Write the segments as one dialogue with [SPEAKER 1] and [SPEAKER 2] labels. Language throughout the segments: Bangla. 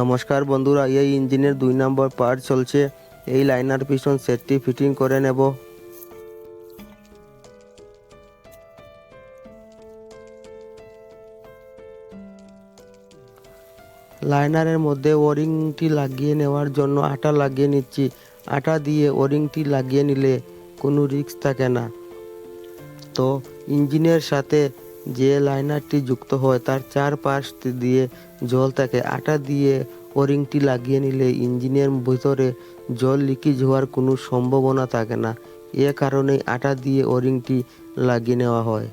[SPEAKER 1] নমস্কার বন্ধুরা, এই ইঞ্জিনের দুই নম্বর পার্ট চলছে। এই লাইনার পিছন সেটটি ফিটিং করে নেব। লাইনারের মধ্যে ওরিংটি লাগিয়ে নেওয়ার জন্য আটা লাগিয়ে নিচ্ছি। আটা দিয়ে ওরিংটি লাগিয়ে নিলে কোনো রিস্ক থাকে না। তো ইঞ্জিনের সাথে যে লাইনারটি যুক্ত হয় তার চারপাশ দিয়ে জল থাকে। আটা দিয়ে ওরিংটি লাগিয়ে নিলে ইঞ্জিনের ভিতরে জল লিকেজ হওয়ার কোনো সম্ভাবনা থাকে না। এ কারণেই আটা দিয়ে ওরিংটি লাগিয়ে নেওয়া হয়।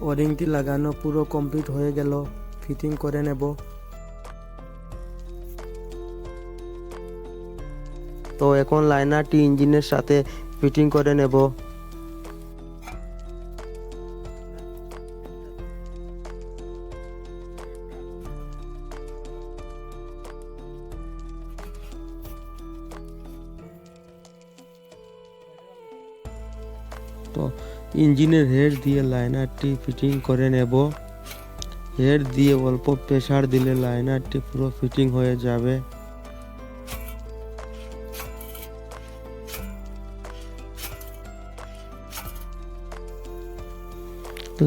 [SPEAKER 1] ওরিংটি লাগানো পুরো কমপ্লিট হয়ে গেল। ফিটিং করে নেব। তো এখন লাইনারটি ইঞ্জিনের সাথে ফিটিং করে নেব। তো ইঞ্জিনের হেড দিয়ে লাইনারটি ফিটিং করে নেব। হেড দিয়ে অল্প প্রেসার দিলে লাইনারটি পুরো ফিটিং হয়ে যাবে।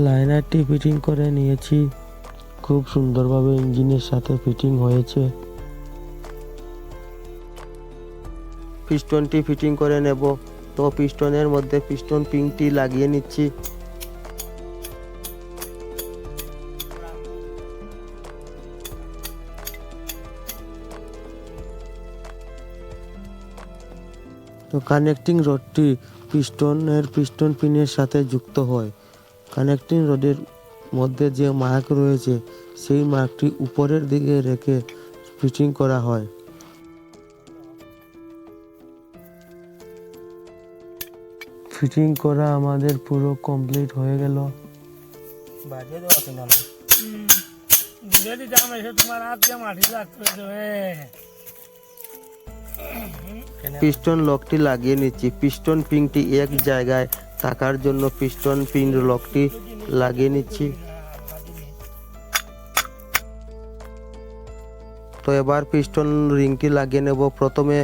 [SPEAKER 1] লাইনারটি ফিটিং করে নিয়েছি। খুব সুন্দরভাবে ইঞ্জিনের সাথে ফিটিং হয়েছে। পিস্টনটি ফিটিং করে নেব। তো পিস্টনের মধ্যে পিস্টন পিংটি লাগিয়ে নিচ্ছি। তো কানেক্টিং রডটি পিস্টনের পিস্টন পিনের সাথে যুক্ত হয়। কানেক্টিং রডের মধ্যে যে মার্ক রয়েছে, সেই মার্কটি উপরের দিকে রেখে ফিটিং করা হয়। ফিটিং করা আমাদের পুরো কমপ্লিট হয়ে গেল।
[SPEAKER 2] বাজিয়ে দেওয়া তো না বুঝে দিতাম এসে তোমার আজকে মাটি লাগতো
[SPEAKER 1] পিস্টন লকটি লাগিয়ে নিচ্ছি। পিস্টন পিনটি এক জায়গায় থাকার জন্য পিস্টন পিন লকটি লাগিয়ে নিচ্ছি। তো এবার পিস্টন রিংটি লাগিয়ে নেব। প্রথমে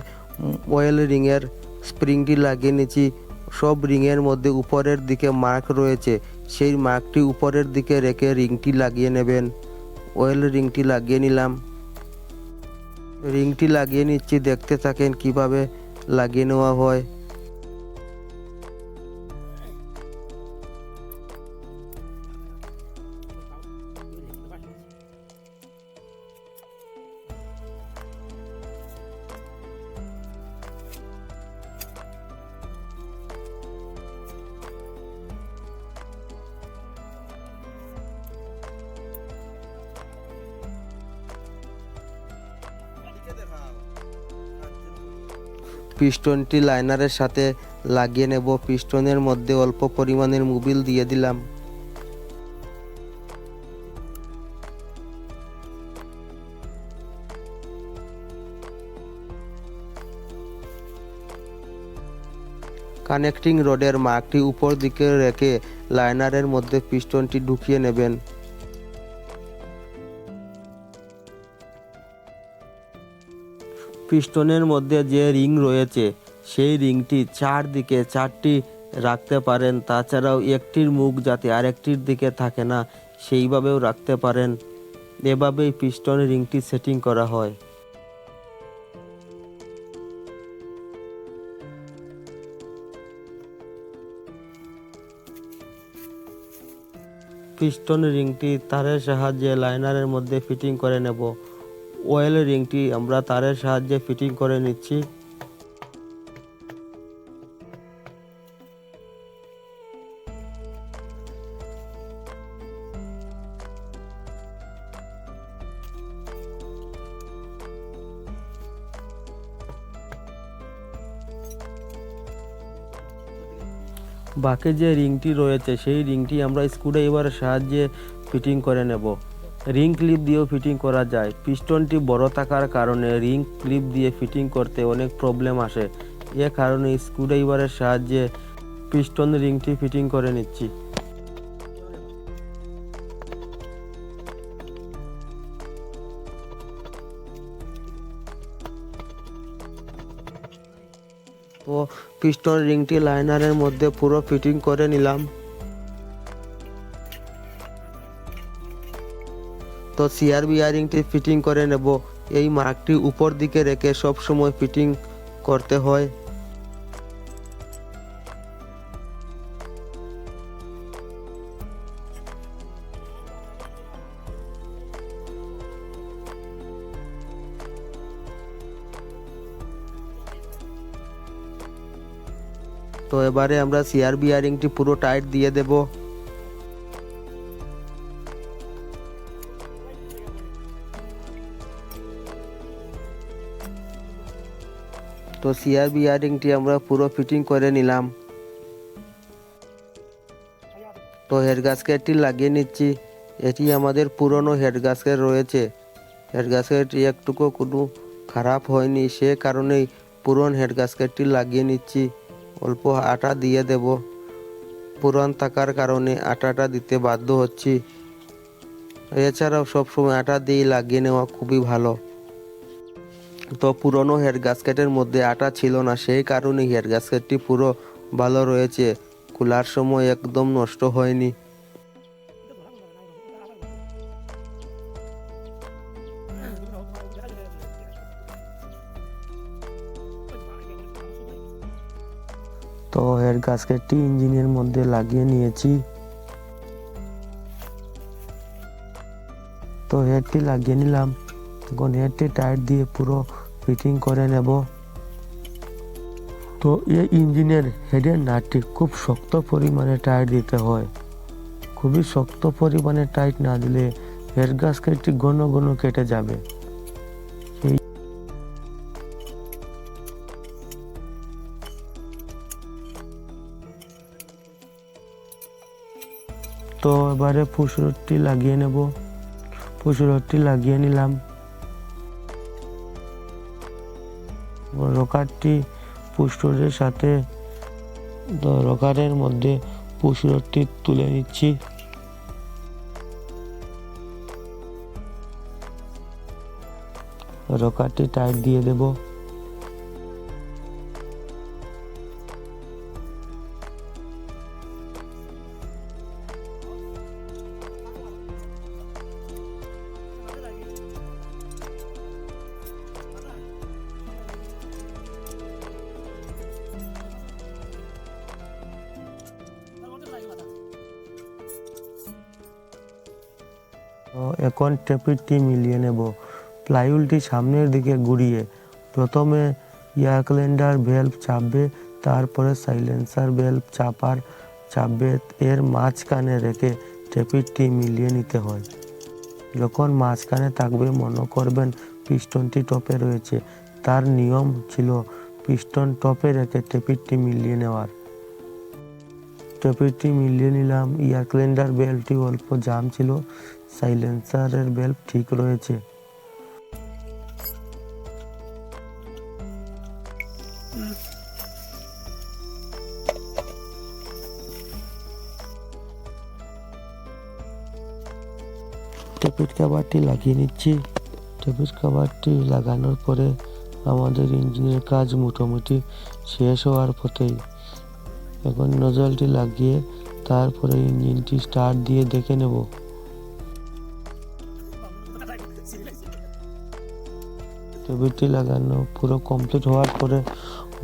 [SPEAKER 1] অয়েল রিংয়ের স্প্রিংটি লাগিয়ে নিচ্ছি। সব রিংয়ের মধ্যে উপরের দিকে মার্ক রয়েছে। সেই মার্কটি উপরের দিকে রেখে রিংটি লাগিয়ে নেবেন। ওয়েল, রিংটি লাগিয়ে নিলাম। রিংটি লাগিয়ে নিচ্ছি। দেখতে থাকেন কীভাবে লাগিয়ে নেওয়া হয়। পিস্টনটি লাইনারের সাথে লাগিয়ে নেব। পিস্টনের মধ্যে অল্প পরিমাণের মোবিল দিয়ে দিলাম। কানেক্টিং রডের মার্কটি উপর দিকে রেখে লাইনারের মধ্যে পিস্টনটি ঢুকিয়ে নেবেন। পিস্টনের মধ্যে যে রিং রয়েছে, সেই রিংটি চারদিকে চারটি রাখতে পারেন। তাছাড়াও একটির মুখ যাতে আরেকটির দিকে থাকে না, সেইভাবেও রাখতে পারেন। এভাবেই পিস্টন রিংটি সেটিং করা হয়। পিস্টন রিংটি তারের সাহায্যে লাইনারের মধ্যে ফিটিং করে নেব। অয়েল রিংটি আমরা তারের সাহায্যে ফিটিং করে নিচ্ছি। বাকি যে রিংটি রয়েছে, সেই রিংটি আমরা স্ক্রুড্রাইভারের সাহায্যে ফিটিং করে নেব। রিং ক্লিপ দিয়েও ফিটিং করা যায়। পিস্টনটি বড় থাকার কারণে রিং ক্লিপ দিয়ে ফিটিং করতে অনেক প্রবলেম আসে। এ কারণে স্ক্রুড্রাইভারের সাহায্যে পিস্টন রিংটি ফিটিং করে নিচ্ছি। তো পিস্টন রিংটি লাইনারের মধ্যে পুরো ফিটিং করে নিলাম। তো সিআর বিয়ারিংটি ফিটিং করে নেব। এই মার্কটি উপর দিকে রেখে সব সময় ফিটিং করতে হয়। তো এবারে আমরা সিআর বিয়ারিংটি পুরো টাইট দিয়ে দেব। তো সিআর বিয়ারিংটি আমরা পুরো ফিটিং করে নিলাম। তো হেড গাস্কেটটি লাগিয়ে নিচ্ছি। এটি আমাদের পুরনো হেড গাস্কেট রয়েছে। হেড গাস্কেট একটুকু কোনো খারাপ হয়নি, সে কারণেই পুরন হেড গাস্কেটটি লাগিয়ে নিচ্ছি। অল্প আটা দিয়ে দেব। পুরান থাকার কারণে আটাটা দিতে বাধ্য হচ্ছি। এছাড়াও সবসময় আটা দিয়ে লাগিয়ে নেওয়া খুবই ভালো। তো পুরনো হেয়ার গাস্কেটের মধ্যে আটা ছিল না, সেই কারণে হেয়ার গাস্কেটটি পুরো ভালো রয়েছে। খোলার সময় একদম নষ্ট হয়নি। তো হেড গাস্কেটটি ইঞ্জিনের মধ্যে লাগিয়ে নিয়েছি। তো হেয়ারটি লাগিয়ে নিলাম। এখন হেডটি টাইট দিয়ে পুরো ফিটিং করে নেব। তো এই ইঞ্জিনের হেডের নাটটি খুব শক্ত পরিমাণে টাইট দিতে হয়। খুবই শক্ত পরিমাণে টাইট না দিলে হেড গাস্কেটটি ঘন ঘন কেটে যাবে। তো এবারে পুষরটি লাগিয়ে নেব। পুষরটি লাগিয়ে নিলাম। রকারটি পুষ্টরের সাথে রকারের মধ্যে পুষ্টরটি তুলে নিচ্ছি। রকারটি টাইট দিয়ে দেব। এখন টেপিরটি মিলিয়ে নেব। প্লাইউলটি সামনের দিকে ঘুরিয়ে প্রথমে এয়ার ক্যালেন্ডার ভেলভ চাপবে, তারপরে সাইলেন্সার ভেলভ চাপার চাপবে। এর মাঝখানে রেখে টেপিরটি মিলিয়ে নিতে হয়। যখন মাঝখানে থাকবে, মনে করবেন পিস্টনটি টপে রয়েছে। তার নিয়ম ছিল পিস্টন টপে রেখে টেপিরটি মিলিয়ে নেওয়ার। টেপিরটি মিলিয়ে নিলাম। এয়ার ক্যালেন্ডার বেল্টটি অল্প জাম ছিল। সাইলেন্সারের বেল্ট ঠিক রয়েছে। টেপির কাভারটি লাগিয়ে নিচ্ছি। টেপির কাভারটি লাগানোর পরে আমাদের ইঞ্জিনের কাজ মোটামুটি শেষ হওয়ার পথেই। এখন নজলটি লাগিয়ে তারপরে ইঞ্জিনটি স্টার্ট দিয়ে দেখে নেব। টেবিলটি লাগানো, পুরো কমপ্লিট হওয়ার পরে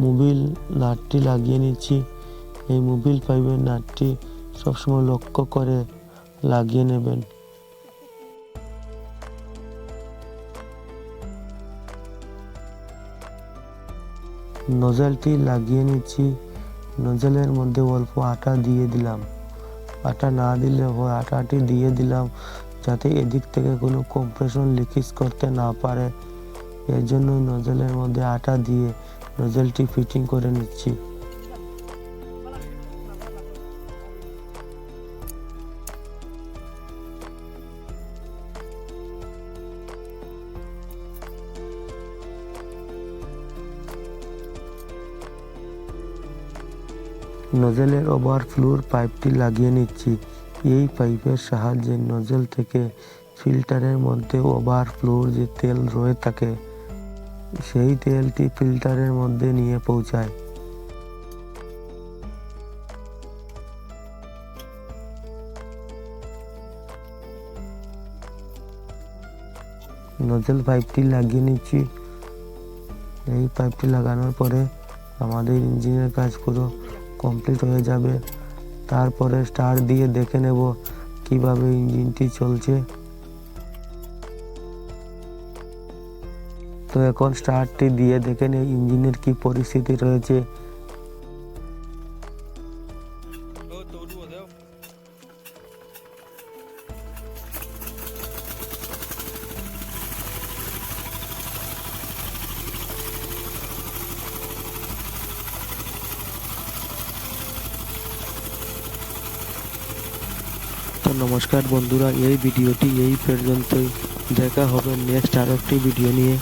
[SPEAKER 1] মোবিল নাটটি লাগিয়ে নিচ্ছি। এই মোবিল পাইপের নাটটি সবসময় লক্ষ্য করে লাগিয়ে নেবেন। নজলটি লাগিয়ে নিচ্ছি। নজলের মধ্যে অল্প আটা দিয়ে দিলাম। আটা না দিলে হয় আটাটি দিয়ে দিলাম যাতে এদিক থেকে কোনো কম্প্রেশন লিকেজ করতে না পারে। এর জন্য নজলের মধ্যে আটা দিয়ে নজলটি ফিটিং করে নিচ্ছি। নজেলের ওভারফ্লোর পাইপটি লাগিয়ে নিচ্ছি। এই পাইপের সাহায্যে নজেল থেকে ফিল্টারের মধ্যে ওভার ফ্লোর যে তেল রয়ে থাকে সেই তেলটি ফিল্টারের মধ্যে নিয়ে পৌঁছায়। নজেল পাইপটি লাগিয়ে নিচ্ছি। এই পাইপটি লাগানোর পরে আমাদের ইঞ্জিনের কাজ পুরো কমপ্লিট হয়ে যাবে। তারপরে স্টার দিয়ে দেখে নেব কীভাবে ইঞ্জিনটি চলছে। তো এখন স্টার্টটি দিয়ে দেখে নেই ইঞ্জিনের কি পরিস্থিতি রয়েছে। তো নমস্কার বন্ধুরা, এই ভিডিওটি এই পর্যন্তই। দেখা হবে নেক্সট আরও একটি ভিডিও নিয়ে।